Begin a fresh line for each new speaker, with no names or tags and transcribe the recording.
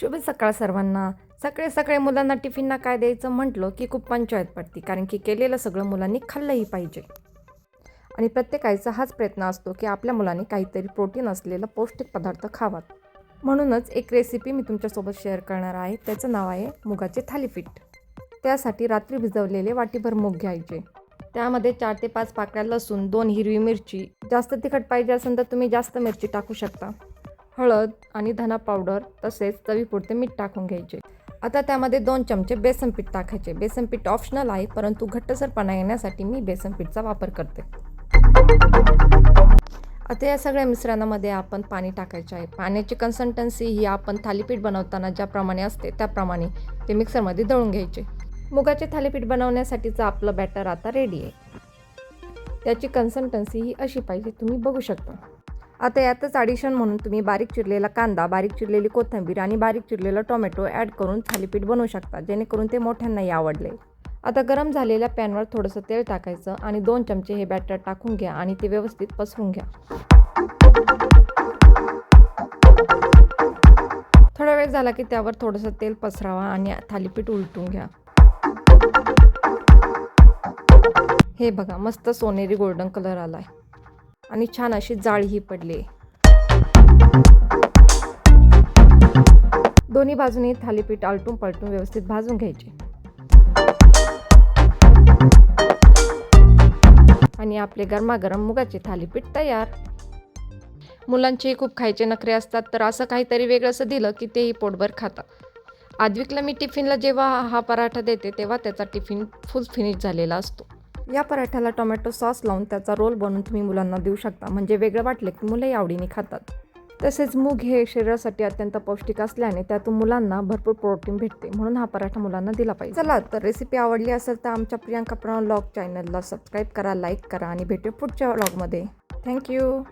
शुभ सकाळ सर्वांना. सकाळी सकाळी मुलांना टिफिनना काय द्यायचं म्हटलं की खूप पंचायत पडते कारण की केलेलं सगळं मुलांनी खाल्लंही पाहिजे. आणि प्रत्येकाचा हाच प्रयत्न असतो की आपल्या मुलांनी काहीतरी प्रोटीन असलेलं पौष्टिक पदार्थ खावात. म्हणूनच एक रेसिपी मी तुमच्यासोबत शेअर करणार आहे. त्याचं नाव आहे मुगाचे थालीपीठ. त्यासाठी रात्री भिजवलेले वाटीभर मूग घ्यायचे. त्यामध्ये चार ते पाच पाकळ्या लसूण दोन हिरवी मिरची जास्त तिखट पाहिजे असेल तर तुम्ही जास्त मिरची टाकू शकता. हळद आणि धना पावडर तसेच चवीपुरते मीठ टाकून घ्यायचे. आता त्यामध्ये दोन चमचे बेसन पीठ टाकायचे. बेसन पीठ ऑप्शनल आहे परंतु घट्टसरपणा येण्यासाठी मी बेसन पीठचा वापर करते. आता या सगळ्या मिश्रणामध्ये आपण पाणी टाकायचे आहे. पाण्याची कन्सल्टन्सी ही आपण थालीपीठ बनवताना ज्याप्रमाणे असते त्याप्रमाणे ते मिक्सरमध्ये दळून घ्यायचे. मुगाचे थालीपीठ बनवण्यासाठीचं आपलं बॅटर आता रेडी आहे. त्याची कन्सल्टन्सी ही अशी पाहिजे तुम्ही बघू शकता. आता यातच ॲडिशन म्हणून तुम्ही बारीक चिरलेला कांदा बारीक चिरलेली कोथिंबीर आणि बारीक चिरलेला टोमॅटो ॲड करून थालीपीठ बनवू शकता जेणेकरून ते मोठ्यांनाही आवडले. आता गरम झालेल्या पॅनवर थोडंसं तेल टाकायचं आणि दोन चमचे हे बॅटर टाकून घ्या आणि ते व्यवस्थित पसरून घ्या. थोडा वेळ झाला की त्यावर थोडंसं तेल पसरावा आणि थालीपीठ उलटून घ्या. हे बघा मस्त सोनेरी गोल्डन कलर आला आहे आणि छान अशी जाळीही पडली. दोन्ही बाजूने थालीपीठ आलटून पलटून व्यवस्थित भाजून घ्यायचे. आणि आपले गरमागरम मुगाचे थालीपीठ तयार. मुलांचे खूप खायचे नखरे असतात तर असं काहीतरी वेगळं असं दिलं की तेही पोटभर खातात आद्विकला मी टिफिनला जेव्हा हा पराठा देते तेव्हा त्याचा टिफिन फुल फिनिश झालेला असतो. या पराठ्याला टोमॅटो सॉस लावून त्याचा रोल बनवून तुम्ही मुलांना देऊ शकता. म्हणजे वेगळं वाटले की मुलंही आवडीने खातात. तसेच मूग हे शरीरासाठी अत्यंत पौष्टिक असल्याने त्यातून मुलांना भरपूर प्रोटीन भेटते. म्हणून हा पराठा मुलांना दिला पाहिजे. चला तर रेसिपी आवडली असेल तर आमच्या प्रियांका प्रणव लॉग चॅनलला सबस्क्राईब करा लाईक करा आणि भेटू पुढच्या व्लॉगमध्ये थँक्यू